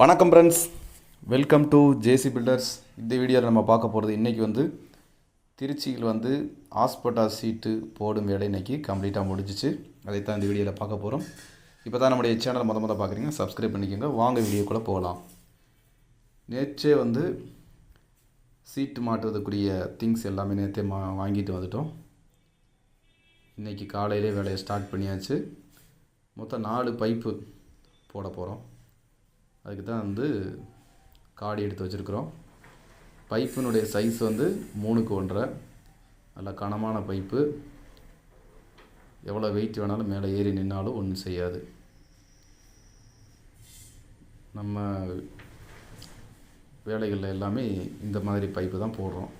வணக்கம் friends welcome to JC builders இந்த வீடியோவில் நம்ம பார்க்க போகிறது இன்றைக்கி வந்து திருச்சியில் வந்து ஆஸ்பட்டா சீட்டு போடும் வேலை இன்றைக்கி கம்ப்ளீட்டாக முடிஞ்சிச்சு. அதைத்தான் இந்த வீடியோவில் பார்க்க போகிறோம் இப்போ தான் நம்முடைய சேனல் மொதல் மொதல் பார்க்குறீங்க. சப்ஸ்கிரைப் பண்ணிக்கோங்க. வாங்க வீடியோக்குள்ளே போகலாம். நேற்றே வந்து சீட்டு மாற்றுறதுக்குரிய திங்ஸ் எல்லாமே நேற்றே மா வாங்கிட்டு வந்துட்டோம். இன்றைக்கி காலையிலே வேலையை ஸ்டார்ட் பண்ணியாச்சு. மொத்தம் நாலு பைப்பு போட போகிறோம் அதுக்கு தான் வந்து காடி எடுத்து வச்சுருக்குறோம். பைப்பினுடைய சைஸ் வந்து மூணுக்கு ஒன்றரை. நல்ல கனமான பைப்பு. எவ்வளோ வெயிட் வேணாலும் மேலே ஏறி நின்னாலும் ஒன்றும் செய்யாது. நம்ம வேலைகளில் எல்லாமே இந்த மாதிரி பைப்பு தான் போடுறோம்.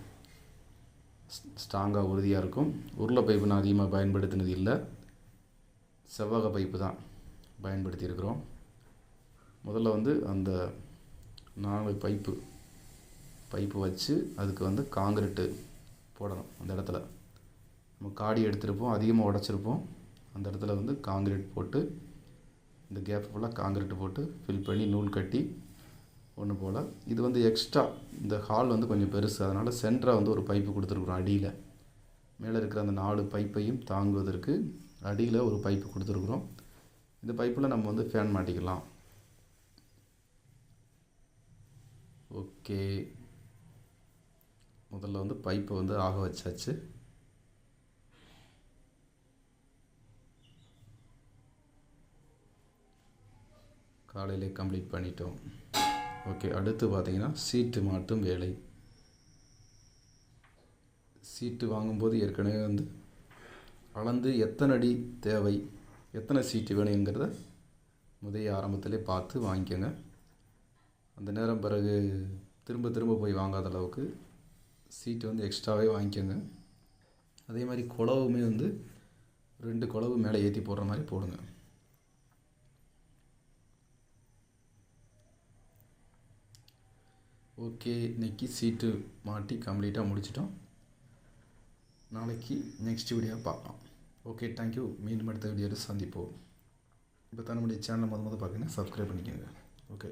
ஸ்ட்ராங்காக உறுதியாக இருக்கும். உருளை பைப்பு நான் அதிகமாக பயன்படுத்தினது இல்லை. செவ்வக பைப்பு தான் பயன்படுத்தியிருக்கிறோம். முதல்ல வந்து அந்த நாலு பைப்பு பைப்பு வச்சு அதுக்கு வந்து காங்கிரீட்டு போடணும் அந்த இடத்துல. நம்ம காடி எடுத்திருப்போம் அதிகமாக உடச்சிருப்போம். அந்த இடத்துல வந்து காங்கிரீட் போட்டு இந்த கேப் ஃபுல்லாக காங்கிரீட் போட்டு ஃபில் பண்ணி நூல் கட்டி ஒன்று போல். இது வந்து எக்ஸ்ட்ரா இந்த ஹால் வந்து கொஞ்சம் பெருசு. அதனால் சென்டராக வந்து ஒரு பைப்பு கொடுத்துருக்குறோம் அடியில். மேலே இருக்கிற அந்த நாலு பைப்பையும் தாங்குவதற்கு அடியில் ஒரு பைப்பு கொடுத்துருக்குறோம். இந்த பைப்பில் நம்ம வந்து ஃபேன் மாட்டிக்கலாம். ஓகே. முதல்ல வந்து பைப்பை வந்து ஆக வச்சாச்சு. காலையிலே கம்ப்ளீட் பண்ணிட்டோம். ஓகே அடுத்து பார்த்தீங்கன்னா சீட்டு மாட்டும் வேலை. சீட்டு வாங்கும்போது ஏற்கனவே வந்து அளந்து எத்தனை அடி தேவை எத்தனை சீட்டு வேணுங்கிறத முதல் ஆரம்பத்திலே பார்த்து வாங்கிக்கோங்க. அந்த நேரம் பிறகு திரும்ப திரும்ப போய் வாங்காத அளவுக்கு சீட்டு வந்து எக்ஸ்ட்ராவே வாங்கிக்கோங்க. அதே மாதிரி குழவுமே வந்து ரெண்டு குழவு மேலே ஏற்றி போடுற மாதிரி போடுங்க. ஓகே இன்றைக்கி சீட்டு மாட்டி கம்ப்ளீட்டாக முடிச்சிட்டோம். நாளைக்கு நெக்ஸ்ட் வீடியோ பார்க்கலாம். ஓகே தேங்க்யூ மீண்டும் அடுத்த வீடியோவில் சந்திப்போம். இப்போ தான் நம்முடைய சேனலை மொதல் மொதல் பார்க்குறீங்கன்னா சப்ஸ்கிரைப் பண்ணிக்கோங்க. ஓகே